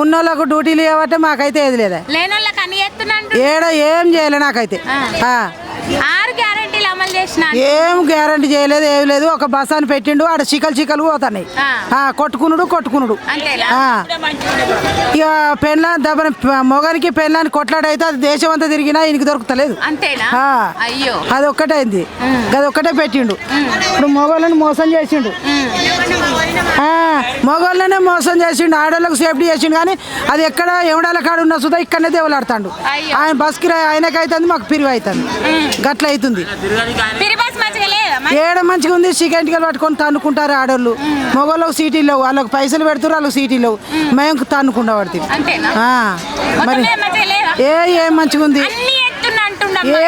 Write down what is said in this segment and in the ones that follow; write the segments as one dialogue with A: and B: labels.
A: ఉన్నోళ్ళకు డ్యూటీలు ఇవ్వబట్టే మాకైతే ఏది లేదా?
B: ఎత్తున్నాను
A: ఏడ ఏం చేయలే నాకైతే.
B: అమలు చేసిన?
A: ఏం గ్యారంటీ చేయలేదు ఏం లేదు. ఒక బస్ అని పెట్టిండు ఆడ చికలు చికలు పోతున్నాయి. కొట్టుకునుడు కొట్టుకునుడు. ఇక పెళ్ళ దబ్బన మొగనికి పెళ్ళాన్ని కొట్లాడైతే అది దేశం అంతా తిరిగినా ఈయనకి దొరుకుతలేదు. అది ఒక్కటే అయింది అది ఒక్కటే పెట్టిండు. ఇప్పుడు మొగోళ్ళని మోసం చేసిండు. ఆ, మగవాళ్ళనే మోసం చేసిండు. ఆడవాళ్ళకు సేఫ్టీ చేసిండు కానీ అది ఎక్కడ ఎవడాల కాడ ఉన్న సుధా ఇక్కడనే దేవులాడుతాడు. ఆయన బస్ కిరాయి ఆయనకి అవుతుంది మాకు పిరివి అవుతుంది గట్ల అవుతుంది ఏడ మంచిగా ఉంది? చికెన్టికలు పట్టుకొని తన్నుకుంటారు ఆడోళ్ళు. మగవాళ్ళకి సీటీలు లేవు వాళ్ళకి పైసలు పెడుతున్నారు వాళ్ళకి సీటీలు లేవు మేము. తన్నుకుండా పడుతుంది. మరి ఏ ఏం మంచిగా ఉంది?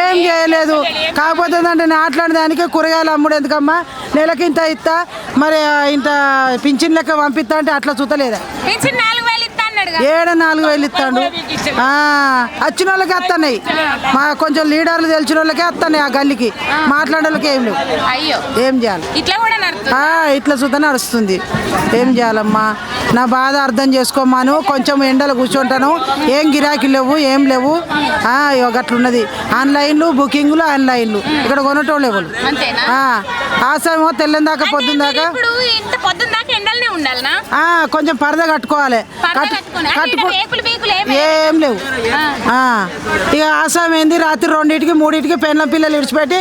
A: ఏం చేయలేదు. కాకపోతే అంటే నాట్లాడిన దానికి కూరగాయలు అమ్ముడు ఎందుకమ్మా? నెలకి ఇంత ఇస్తా. మరి ఇంత పింఛన్ లెక్క పంపిస్తా అంటే అట్లా చూతలేదా? ఏడ నాలుగు వేలు ఇస్తాడు. ఆ, వచ్చిన వాళ్ళకి వస్తున్నాయి మా కొంచెం లీడర్లు తెలిసిన వాళ్ళకే వస్తున్నాయి ఆ గల్లికి. మాట్లాడే వాళ్ళకి ఏం లేవు.
B: అయ్యో.
A: ఏం చేయాలి?
B: ఇట్లా కూడా
A: ఇట్లా సుధా నడుస్తుంది. ఏం చేయాలమ్మా? నా బాధ అర్థం చేసుకోమాను కొంచెం ఎండలు కూర్చుంటాను. ఏం గిరాకీ లేవు ఏం లేవు. గట్లున్నది ఆన్లైన్లు బుకింగ్లు ఆన్లైన్లు. ఇక్కడ కొనటోళ్ళు ఎవరు?
B: అంతేనా?
A: ఆ, ఆసామో కొంచెం పరద కట్టుకోవాలి. ఏం లేవు. ఇక ఆసాం ఏంది రాత్రి రెండింటికి మూడింటికి పెళ్ళ పిల్లలు ఇడిచిపెట్టి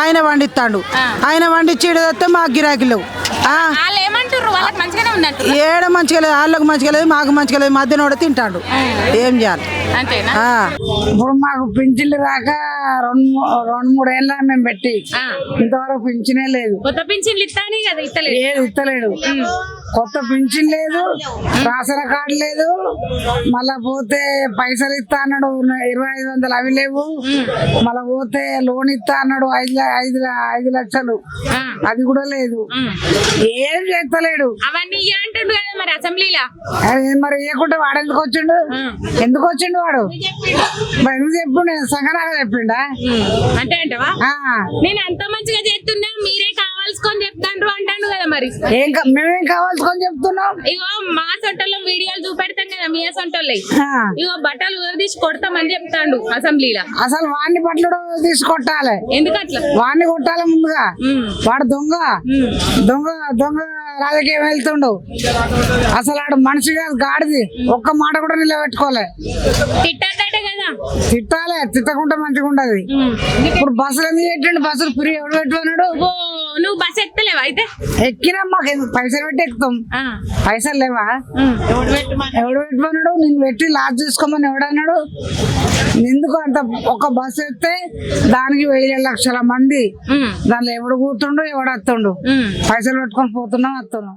A: ఆయన వండిస్తాడు. ఆయన వండిచ్చి ఇడదస్తే మాకు గిరాకీ లేవు. ఏడ మంచిగా లేదు వాళ్ళకి మంచిగా లేదు మాకు మంచిగా లేదు మధ్యన కూడా తింటాడు. ఏం చేయాలి.
C: ఇప్పుడు మాకు పింఛన్లు రాక రెండు రెండు మూడు ఏళ్ళ మేము పెట్టి.
B: ఆ.
C: ఇంతవరకు పింఛనే లేదు.
B: కొత్త పింఛన్లు ఇస్తానే కదా ఇస్తలేదు.
C: ఏది ఇస్తలేడు కొత్త పింఛన్ లేదు రాసన కార్డు లేదు మళ్ళా పోతే పైసలు ఇస్తా అన్నాడు ఇరవై ఐదు వందలు అవి లేవు. మళ్ళా పోతే లోన్ ఇస్తా అన్నాడు ఐదు ఐదు ఐదు లక్షలు. అది కూడా లేదు. ఏం చేస్తలేడు.
B: అవన్నీ ఇయ్య అంటుండు కదా మరి అసెంబ్లీలా.
C: మరి ఇవ్వకుంటే వాడు ఎందుకు వచ్చిండు? ఎందుకు వచ్చిండు వాడు? ఎందుకు చెప్పు నేను సగనాగా చెప్పిండా?
B: అంటే అంటవా. నేను అంత మంచిగా చేస్తున్నా మీరే కావాల్సుకొని చెప్తాండ్రు అంటాను కదా మరి.
C: ఏం మేమేం కావాల్సుకొని చెప్తున్నాం?
B: ఇగో మా సొంటలో వీడియోలు చూపెడతాం కదా మీ
C: ఆ.
B: ఇగో బట్టలు ఉదరదీసి కొడతామని చెప్తాండు అసెంబ్లీలో.
C: అసలు వాడిని బట్టలు తీసుకొట్టాలి
B: ఎందుకు అట్లా
C: వాడిని కొట్టాలి ముందుగా. వాడు దొంగ. దొంగ దొంగ రాజకీయం వెళ్తుండు. అసలు ఆడు మనిషి కాదు గాడిది. ఒక్క మాట కూడా నిలబెట్టుకోలే. తిట్టాలి తిట్టకుంటే మంచిగా ఉండదు. ఇప్పుడు బస్సులు ఎందుకు పెట్టిండు? బస్సులు ఫ్రీ ఎవడు పెట్టుకున్నాడు?
B: నువ్వు బస్ ఎక్కలేవా అయితే?
C: ఎక్కినా మాకు ఎందుకు పైసలు పెట్టి ఎక్కుతాం. పైసలు లేవా. ఎవడు పెట్టుకున్నాడు నేను పెట్టి లాస్ చేసుకోమని ఎవడన్నాడు? ఎందుకు అంత ఒక బస్సు ఎత్తే దానికి వెయ్యి లక్షల మంది. దానిలో ఎవడు కూతుండు ఎవడు వస్తుండు. పైసలు పెట్టుకొని పోతున్నాం వస్తున్నాం